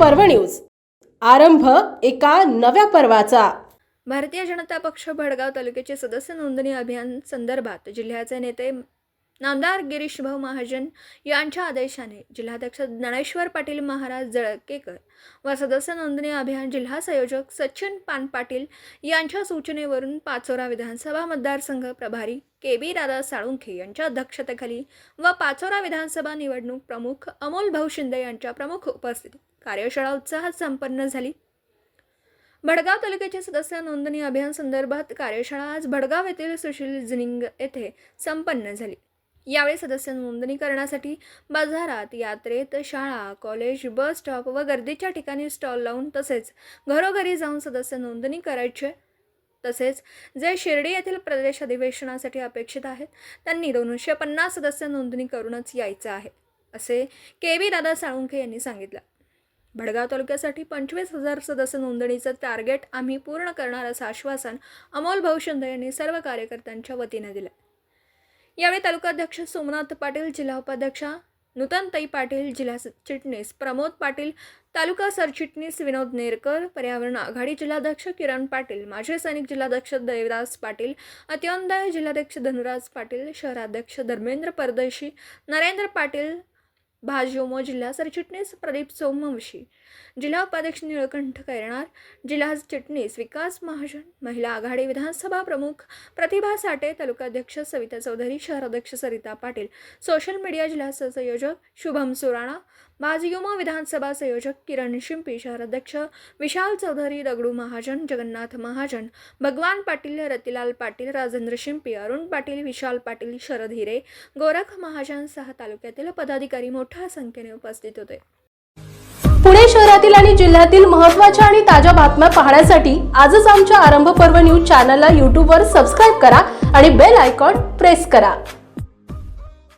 पर्व न्यूज. आरंभ एका नव्या पर्वाचा. भारतीय जनता पक्ष भडगाव तालुक्याचे सदस्य नोंदणी अभियान संदर्भात जिल्ह्याचे नेते नामदार गिरीशभाऊ महाजन यांच्या आदेशाने जिल्हाध्यक्ष ज्ञानेश्वर पाटील महाराज जळकेकर व सदस्य नोंदणी अभियान जिल्हा संयोजक सचिन पान पाटील यांच्या सूचनेवरून पाचोरा विधानसभा मतदारसंघ प्रभारी के बी दादा साळुंखे यांच्या अध्यक्षतेखाली व पाचोरा विधानसभा निवडणूक प्रमुख अमोल भाऊ शिंदे यांच्या प्रमुख उपस्थितीत कार्यशाळा उत्साहात संपन्न झाली. भडगाव तालुक्याचे सदस्य नोंदणी अभियान संदर्भात कार्यशाळा आज भडगाव येथील सुशील जिनिंग येथे संपन्न झाली. यावेळी सदस्य नोंदणी करण्यासाठी बाजारात यात्रेत शाळा कॉलेज बस स्टॉप व गर्दीच्या ठिकाणी स्टॉल लावून तसेच घरोघरी जाऊन सदस्य नोंदणी करायचे. तसेच जे शिर्डी येथील प्रदेश अधिवेशनासाठी अपेक्षित आहेत त्यांनी दोनशे पन्नास सदस्य नोंदणी करूनच यायचं आहे असे के व्ही दादा साळुंखे यांनी सांगितलं. भडगाव तालुक्यासाठी पंचवीस हजार सदस्य नोंदणीचं टार्गेट आम्ही पूर्ण करणार असं आश्वासन अमोल भाऊ शिंदे यांनी सर्व कार्यकर्त्यांच्या वतीने दिलं. यावेळी तालुकाध्यक्ष सोमनाथ पाटील जिल्हा उपाध्यक्षा नूतनताई पाटील जिल्हा चिटणीस प्रमोद पाटील तालुका सरचिटणीस विनोद नेरकर पर्यावरण आघाडी जिल्हाध्यक्ष किरण पाटील माजी सैनिक जिल्हाध्यक्ष देवदास पाटील अत्योदय जिल्हाध्यक्ष धनुराज पाटील शहराध्यक्ष धर्मेंद्र परदेशी नरेंद्र पाटील भाजयोमो जिल्हा सरचिटणीस प्रदीप सोमवंशी. जिल्हा उपाध्यक्ष निळकंठ कैरणार. जिल्हा चिटणीस विकास महाजन. महिला आघाडी विधानसभा प्रमुख. प्रतिभा साठे तालुकाध्यक्ष सविता चौधरी शहराध्यक्ष सरिता पाटील. सोशल मीडिया जिल्हा संयोजक शुभम सुराणा. भाजयुमो विधानसभा संयोजक किरण शिंपी शहराध्यक्ष विशाल चौधरी दगडू महाजन जगन्नाथ महाजन भगवान पाटील रतिलाल पाटील राजेंद्र शिंपी अरुण पाटील विशाल पाटील शरद हिरे गोरख महाजन सह तालुक्यातील पदाधिकारी मोठ्या संख्येने उपस्थित होते. पुणे शहरातील आणि जिल्ह्यातील महत्त्वाच्या आणि ताज्या बातम्या पाहण्यासाठी आजच आमच्या आरंभ पर्व न्यूज चॅनलला यूट्यूबवर सबस्क्राईब करा आणि बेल आयकॉन प्रेस करा.